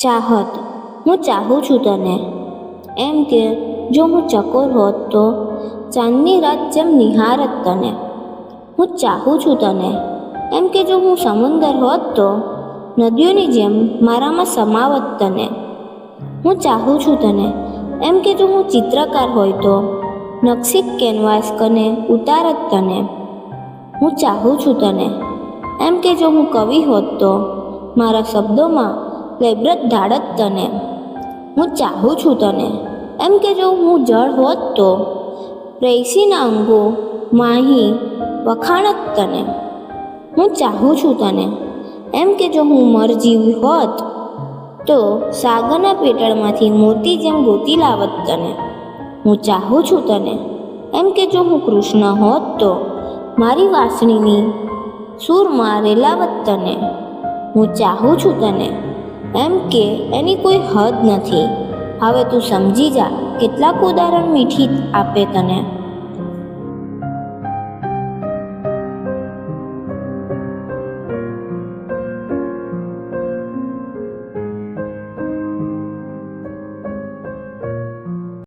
ચાહત. હું ચાહું છું તને. એમ કે, જો હું ચકોર હોત તો ચાંદની રાત જેમ નિહારત તને. હું ચાહું છું તને. એમ કે, જો હું સમુંદર હોત તો નદીઓની જેમ મારામાં સમાવત તને. હું ચાહું છું તને. એમ કે, જો હું ચિત્રકાર હોય તો નકશી કેનવાસ કને ઉતારત તને. હું ચાહું છું તને. એમ કે, જો હું કવિ હોત તો મારા શબ્દોમાં લેબ્રત ધાડત તને. હું ચાહું છું તને. એમ કે જો હું જળ હોત તો પ્રેસીના અંગો, માહી, વખાણત તને. હું ચાહું છું તને. એમ કે જો હું મરજીવી હોત તો સાગરના પેટળમાંથી મોતી જેમ ગોતી લાવત તને. હું ચાહું છું તને. એમ કે જો હું કૃષ્ણ હોત તો મારી વાસણીની સૂરમાં રેલાવત તને. હું ચાહું છું તને. એમ કે એની કોઈ હદ નથી. હવે તું સમજી જા, કેટલાક ઉદાહરણ મીઠી આપે તને.